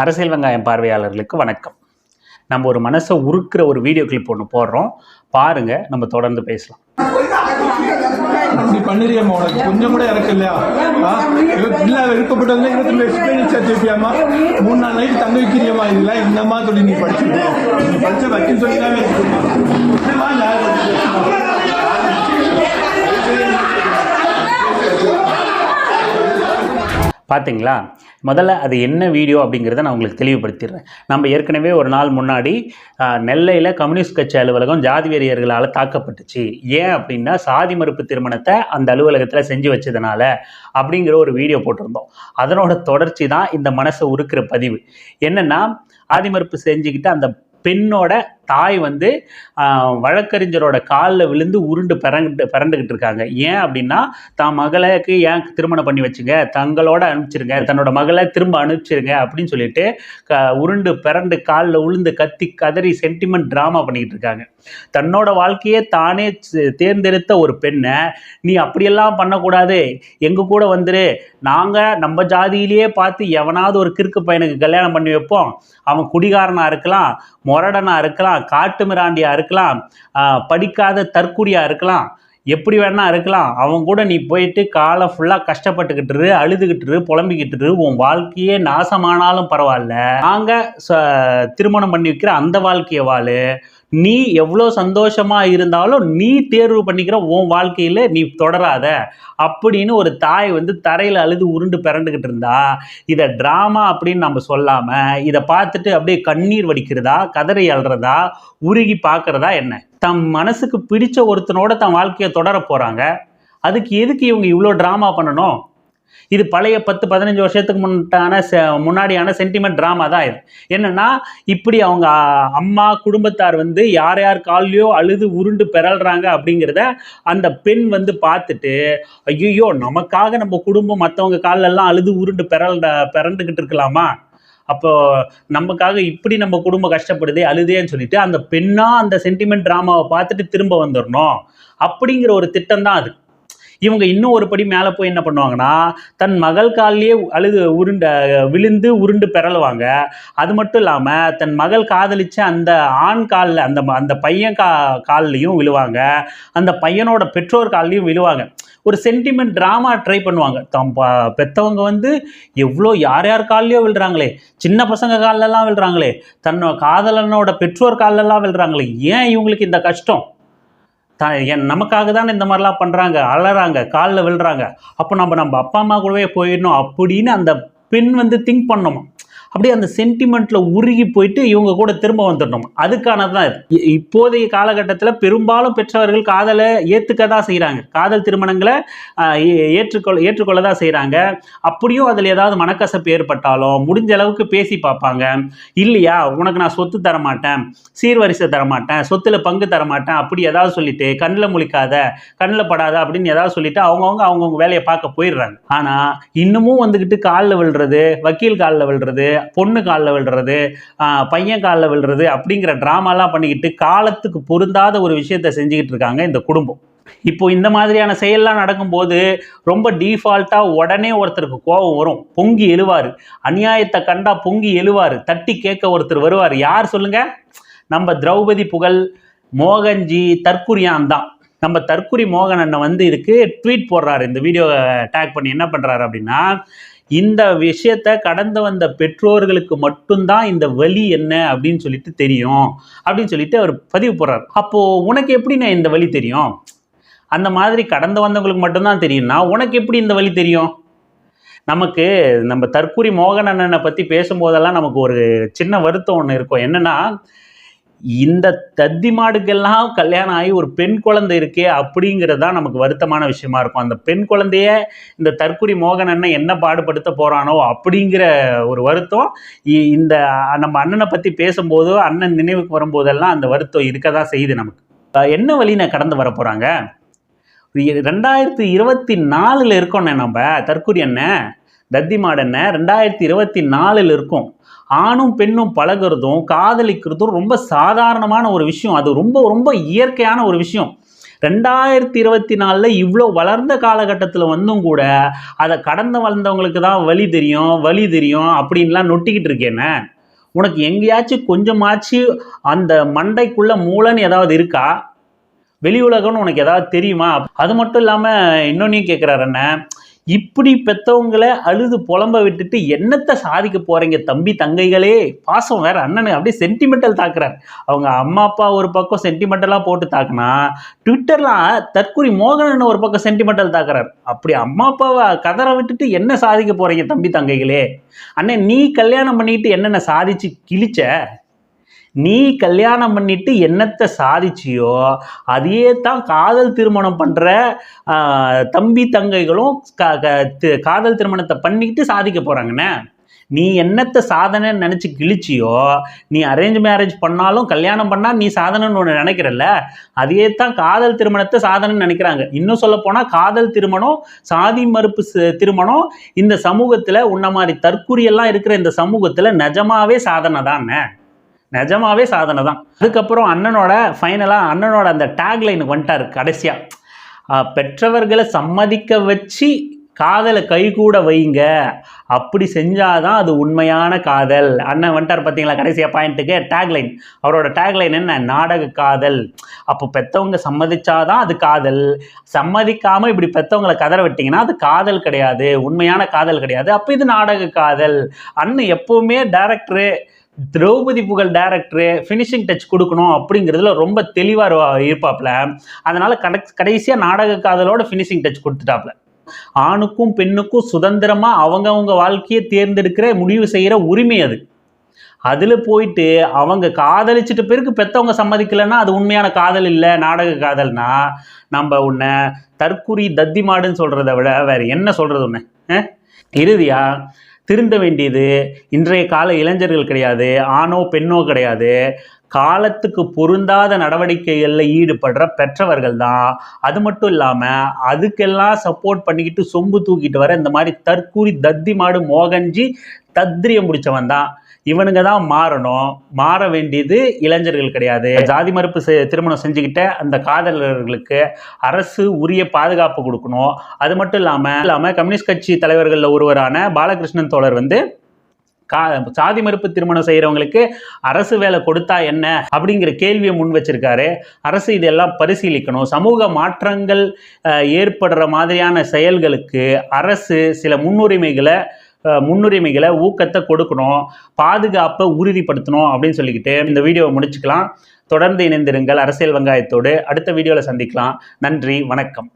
அரசியல் வெங்காயம் பார்வையாளர்களுக்கு வணக்கம். நம்ம ஒரு மனசை உருக்குற ஒரு வீடியோ கிளிப் ஒன்று போடுறோம். பாருங்க நம்ம தொடர்ந்து பேசலாம். கொஞ்சம் கூட இல்லையா? இல்ல எக்ஸ்பீரியன்ஸ் வச்சிருக்கியாமா மூணு நாள் நைட் தங்க வைக்கிறியம்மா இதெல்லாம் என்னம்மா சொல்லி நீ படிச்சுட்டு படிச்ச வக்கீல் சொல்லி? பார்த்தீங்களா முதல்ல அது என்ன வீடியோ அப்படிங்கிறத நான் உங்களுக்கு தெளிவுபடுத்திடுறேன். நம்ம ஏற்கனவே ஒரு நாள் முன்னாடி நெல்லையில் கம்யூனிஸ்ட் கட்சி அலுவலகம் ஜாதி வெறியர்களால் தாக்கப்பட்டுச்சு. ஏன் அப்படின்னா சாதி மறுப்பு திருமணத்தை அந்த அலுவலகத்தில் செஞ்சு வச்சதுனால அப்படிங்கிற ஒரு வீடியோ போட்டிருந்தோம். அதனோட தொடர்ச்சி தான் இந்த மனசை உருக்கிற பதிவு. என்னென்னா ஆதி மறுப்பு செஞ்சுக்கிட்டு அந்த பெண்ணோட தாய் வந்து வழக்கறிஞரோட காலில் விழுந்து உருண்டு பிறண்டு பிறண்டுகிட்டு இருக்காங்க. ஏன் அப்படின்னா தான் மகளுக்கு ஏன் திருமணம் பண்ணி வச்சுங்க? தங்களோட அனுப்பிச்சிருங்க. தன்னோட மகளை திரும்ப அனுப்பிச்சிருங்க அப்படின்னு சொல்லிட்டு க உருண்டு பிறண்டு காலில் உளுந்து கத்தி கதறி சென்டிமெண்ட் ட்ராமா பண்ணிக்கிட்டு இருக்காங்க. தன்னோட வாழ்க்கையே தானே தேர்ந்தெடுத்த ஒரு பெண்ணை நீ அப்படியெல்லாம் பண்ணக்கூடாது. எங்கள் கூட வந்துரு. நாங்கள் நம்ம ஜாதியிலேயே பார்த்து எவனாவது ஒரு கிறுக்கு பையனுக்கு கல்யாணம் பண்ணி வைப்போம். அவன் குடிகாரனாக இருக்கலாம் மொரடனாக இருக்கலாம். காட்டு மிராண்டியாக இருக்கலாம். ஆஹ் படிக்காத தற்குறியாக இருக்கலாம். எப்படி வேணா இருக்கலாம். அவங்க கூட நீ போயிட்டு காலம் ஃபுல்லாக கஷ்டப்பட்டுக்கிட்டு இரு, அழுதுகிட்டு புலம்பிக்கிட்டு உன் வாழ்க்கையே நாசமானாலும் பரவாயில்ல. நாங்கள் திருமணம் பண்ணி வைக்கிற அந்த வாழ்க்கையை வாழு. நீ எவ்வளோ சந்தோஷமாக இருந்தாலும் நீ தேர்வு பண்ணிக்கிற உன் வாழ்க்கையில் நீ தொடராத அப்படின்னு ஒரு தாய் வந்து தரையில் அழுது உருண்டு பிறண்டுக்கிட்டு இருந்தா. இதை ட்ராமா அப்படின்னு நம்ம சொல்லாமல் இதை பார்த்துட்டு அப்படியே கண்ணீர் வடிக்கிறதா கதறி அழுறதா உருகி பார்க்குறதா என்ன? தம் மனசுக்கு பிடிச்ச ஒருத்தனோட தன் வாழ்க்கையை தொடர போகிறாங்க அதுக்கு எதுக்கு இவங்க இவ்வளோ ட்ராமா பண்ணணும்? இது பழைய பத்து பதினஞ்சு வருஷத்துக்கு முன்னான செ- முன்னாடியான சென்டிமெண்ட் ட்ராமா தான் இது. என்னென்னா இப்படி அவங்க அம்மா குடும்பத்தார் வந்து யார் யார் கால்லையோ அழுது உருண்டு பெறல்றாங்க அப்படிங்கிறத அந்த பெண் வந்து பார்த்துட்டு ஐயோ நமக்காக நம்ம குடும்பம் மற்றவங்க கால்லெல்லாம் அழுது உருண்டு பெறல் பிறண்டுக்கிட்டு இருக்கலாமா? அப்போ நமக்காக இப்படி நம்ம குடும்பம் கஷ்டப்படுதே அழுதேன்னு சொல்லிட்டு அந்த பெண்ணாக அந்த சென்டிமெண்ட் ட்ராமாவை பார்த்துட்டு திரும்ப வந்துடணும் அப்படிங்கிற ஒரு திட்டம் தான் அது. இவங்க இன்னும் ஒரு படி மேலே போய் என்ன பண்ணுவாங்கன்னா தன் மகள் காலிலேயே அழுது உருண்ட விழுந்து உருண்டு பிறழுவாங்க அது மட்டும் இல்லாமல் தன் மகள் காதலிச்ச அந்த ஆண் காலில் அந்த அந்த பையன் கா கால்லையும் விழுவாங்க. அந்த பையனோட பெற்றோர் கால்லையும் விழுவாங்க. ஒரு சென்டிமெண்ட் ட்ராமா ட்ரை பண்ணுவாங்க. தம் பெற்றவங்க வந்து எவ்வளோ யார் யார் கால்லையோ விழுறாங்களே. சின்ன பசங்க காலிலலாம் விழுறாங்களே. தன்னோட காதலனோட பெற்றோர் கால்லெல்லாம் விழுறாங்களே. ஏன் இவங்களுக்கு இந்த கஷ்டம்? த என் நமக்காக தானே இந்த மாதிரிலாம் பண்ணுறாங்க அலறாங்க காலில் விழுறாங்க. அப்போ நம்ம நம்ம அப்பா அம்மா கூடவே போயிடணும் அப்படின்னு அந்த பெண் வந்து திங்க் பண்ணணும். அப்படியே அந்த சென்டிமெண்ட்டில் உருகி போயிட்டு இவங்க கூட திரும்ப வந்துடணும். அதுக்கானது தான் இது இப்போதைய காலகட்டத்தில் பெரும்பாலும் பெற்றவர்கள் காதலை ஏற்றுக்க தான் செய்கிறாங்க காதல் திருமணங்களை ஏ- ஏற்றுக்கொள்ள ஏற்றுக்கொள்ள தான் செய்கிறாங்க அப்படியும் அதில் ஏதாவது மனக்கசப்பு ஏற்பட்டாலும் முடிஞ்ச அளவுக்கு பேசி பார்ப்பாங்க. இல்லையா உனக்கு நான் சொத்து தர மாட்டேன் சீர்வரிசை தரமாட்டேன் சொத்தில் பங்கு தர மாட்டேன் அப்படி ஏதாவது சொல்லிட்டு கண்ணில் முழிக்காத கண்ணில் படாத அப்படின்னு ஏதாவது சொல்லிட்டு அவங்கவுங்க அவங்கவுங்க வேலையை பார்க்க போயிடுறாங்க. ஆனால் இன்னமும் வந்துக்கிட்டு காலில் விழுறது வக்கீல் காலில் விழுறது பொண்ணு காலில் விழுறது பையன் காலில் விழுறது அப்படிங்கிற ட்ராமாலாம் பண்ணிக்கிட்டு காலத்துக்கு பொருந்தாத ஒரு விஷயத்தை செஞ்சுக்கிட்டு இருக்காங்க இந்த குடும்பம். இப்போ இந்த மாதிரியான செயல்லாம் நடக்கும்போது ரொம்ப டீஃபால்ட்டாக உடனே ஒருத்தருக்கு கோபம் வரும். பொங்கி எழுவார். அநியாயத்தை கண்டா பொங்கி எழுவார். தட்டி கேட்க ஒருத்தர் வருவார். யார் சொல்லுங்க? நம்ம திரௌபதி புகழ் மோகன்ஜி தற்குரியான் தான். நம்ம தற்குறி மோகன் அண்ணன் வந்து இதுக்கு ட்வீட் போடுறாரு. இந்த வீடியோ டேக் பண்ணி என்ன பண்ணுறாரு அப்படின்னா இந்த விஷயத்த கடந்து வந்த பெற்றோர்களுக்கு மட்டும்தான் இந்த வழி என்ன அப்படின்னு சொல்லிட்டு தெரியும். அப்படின்னு சொல்லிட்டு அவர் பதிவு போடுறாரு. அப்போது உனக்கு எப்படி நான் இந்த வழி தெரியும்? அந்த மாதிரி கடந்து வந்தவங்களுக்கு மட்டும்தான் தெரியும்னா உனக்கு எப்படி இந்த வழி தெரியும்? நமக்கு நம்ம தற்கூரி மோகன் அண்ணனை பற்றி பேசும்போதெல்லாம் நமக்கு ஒரு சின்ன வருத்தம் ஒன்று இருக்கும். என்னென்னா இந்த தத்தி மாடுக்கெல்லாம் கல்யாணம் ஆகி ஒரு பெண் குழந்தை இருக்கே அப்படிங்கிறது தான் நமக்கு வருத்தமான விஷயமா இருக்கும். அந்த பெண் குழந்தைய இந்த தற்குறி மோகன் அண்ணன் என்ன பாடுபடுத்த போகிறானோ அப்படிங்கிற ஒரு வருத்தம். இ- இந்த நம்ம அண்ணனை பற்றி பேசும்போதோ அண்ணன் நினைவுக்கு வரும்போதெல்லாம் அந்த வருத்தம் இருக்க தான் செய்யுது நமக்கு. என்ன வழியை கடந்து வர போகிறாங்க ரெண்டாயிரத்தி இருபத்தி நாலில் இருக்கோண்ணே நம்ம தற்குறி அண்ணன் தத்தி மாடண்ண ரெண்டாயிரத்தி இருபத்தி நாலில் இருக்கும். ஆணும் பெண்ணும் பழகுறதும் காதலிக்கிறதும் ரொம்ப சாதாரணமான ஒரு விஷயம். அது ரொம்ப ரொம்ப இயற்கையான ஒரு விஷயம். ரெண்டாயிரத்தி இருபத்தி நாலில் இவ்வளோ வளர்ந்த காலகட்டத்தில் வந்தும் கூட அதை கடந்து வளர்ந்தவங்களுக்கு தான் வழி தெரியும் வழி தெரியும் அப்படின்லாம் நொட்டிக்கிட்டு இருக்கேனே உனக்கு எங்கேயாச்சும் கொஞ்சமாச்சு அந்த மண்டைக்குள்ள மூளைன்னு ஏதாவது இருக்கா? வெளி உலகம்னு உனக்கு ஏதாவது தெரியுமா? அது மட்டும் இல்லாமல் இன்னொன்னையும் கேட்குறாரு என்ன இப்படி பெத்தவங்கள அழுது புலம்ப விட்டுட்டு என்னத்தை சாதிக்க போறீங்க தம்பி தங்கைகளே? பாசம் வேற அண்ணனு அப்படியே சென்டிமெண்டல் தாக்குறாரு. அவங்க அம்மா அப்பா ஒரு பக்கம் சென்டிமெண்டலாக போட்டு தாக்குனா ட்விட்டரில் தற்கொலை மோகனன் ஒரு பக்கம் சென்டிமெண்டல் தாக்குறாரு. அப்படி அம்மா அப்பாவை கதற விட்டுட்டு என்ன சாதிக்க போறீங்க தம்பி தங்கைகளே? அண்ணன் நீ கல்யாணம் பண்ணிட்டு என்னென்ன சாதிச்சு கிழிச்ச? நீ கல்யாணம் பண்ணிட்டு என்னத்தை சாதிச்சியோ அதையே தான் காதல் திருமணம் பண்ணுற தம்பி தங்கைகளும் க- காதல் திருமணத்தை பண்ணிக்கிட்டு சாதிக்க போகிறாங்கண்ணே நீ என்னத்தை சாதனைன்னு நினச்சி கிழிச்சியோ நீ அரேஞ்ச் மேரேஜ் பண்ணாலும் கல்யாணம் பண்ணால் நீ சாதனைன்னு ஒன்று நினைக்கிறல்ல. அதையே தான் காதல் திருமணத்தை சாதனைன்னு நினைக்கிறாங்க. இன்னும் சொல்ல போனால் காதல் திருமணம் சாதி மறுப்பு ச- திருமணம் இந்த சமூகத்தில் உன்ன மாதிரி தற்குறியெல்லாம் இருக்கிற இந்த சமூகத்தில் நிஜமாவே சாதனை தானே? நிஜமாவே சாதனை தான். அதுக்கப்புறம் அண்ணனோட ஃபைனலாக அண்ணனோட அந்த டேக்லைனுக்கு வந்துட்டார் கடைசியாக பெற்றவர்களை சம்மதிக்க வச்சு காதலை கைகூட வைங்க. அப்படி செஞ்சாதான் அது உண்மையான காதல். அண்ணன் வந்துட்டார் பார்த்தீங்களா கடைசியாக பாயிண்ட்டுக்கு டேக்லைன் அவரோட டேக்லைன் என்ன? நாடக காதல். அப்போ பெற்றவங்க சம்மதிச்சாதான் அது காதல். சம்மதிக்காமல் இப்படி பெற்றவங்களை கதற விட்டிங்கன்னா அது காதல் கிடையாது. உண்மையான காதல் கிடையாது. அப்போ இது நாடக காதல். அண்ணன் எப்போவுமே டேரக்டரு திரௌபதி புகழ் டேரக்டரு ஃபினிஷிங் டச் கொடுக்கணும் அப்படிங்கிறதுல ரொம்ப தெளிவாக இருப்பாப்ல. அதனால கடை கடைசியாக நாடக காதலோட ஃபினிஷிங் டச் கொடுத்துட்டாப்ல. ஆணுக்கும் பெண்ணுக்கும் சுதந்திரமாக அவங்கவுங்க வாழ்க்கையை தேர்ந்தெடுக்கிற முடிவு செய்கிற உரிமை அது. அதில் போயிட்டு அவங்க காதலிச்சிட்ட பிறகு பெற்றவங்க சம்மதிக்கலைன்னா அது உண்மையான காதல் இல்லை நாடக காதல்னா நம்ம உன்னை தற்குறி தத்தி மாடுன்னு சொல்கிறத விட வேறு என்ன சொல்கிறது உன்னை? இறுதியாக திருந்த வேண்டியது. இன்றைய கால இளைஞர்கள் கிடையாது ஆணோ பெண்ணோ கிடையாது. காலத்துக்கு பொருந்தாத நடவடிக்கைகளில் ஈடுபடுற பெற்றவர்கள் தான். அது மட்டும் இல்லாமல் அதுக்கெல்லாம் சப்போர்ட் பண்ணிக்கிட்டு சொம்பு தூக்கிட்டு வர இந்த மாதிரி தற்கூரி தத்தி மாடு மோகன்ஜி தத்ரியம் முடித்தவன் தான். இவனுங்க தான் மாறணும். மாற வேண்டியது இளைஞர்கள் கிடையாது. ஜாதி மறுப்பு திருமணம் செஞ்சுக்கிட்ட அந்த காதலர்களுக்கு அரசு உரிய பாதுகாப்பு கொடுக்கணும். அது மட்டும் இல்லாமல் இல்லாமல் கம்யூனிஸ்ட் கட்சி தலைவர்களில் ஒருவரான பாலகிருஷ்ணன் தோழர் வந்து கா சாதி மறுப்பு திருமணம் செய்கிறவங்களுக்கு அரசு வேலை கொடுத்தா என்ன அப்படிங்கிற கேள்வியை முன் வச்சிருக்காரு. அரசு இதெல்லாம் பரிசீலிக்கணும். சமூக மாற்றங்கள் ஏற்படுற மாதிரியான செயல்களுக்கு அரசு சில முன்னுரிமைகளை முன்னுரிமைகளை ஊக்கத்தை கொடுக்கணும் பாதுகாப்பை உறுதிப்படுத்தணும் அப்படின்னு சொல்லிக்கிட்டு இந்த வீடியோவை முடிச்சுக்கலாம். தொடர்ந்து இணைந்திருங்கள். அரசியல் வெங்காயத்தோடு. அடுத்த வீடியோவில் சந்திக்கலாம். நன்றி. வணக்கம்.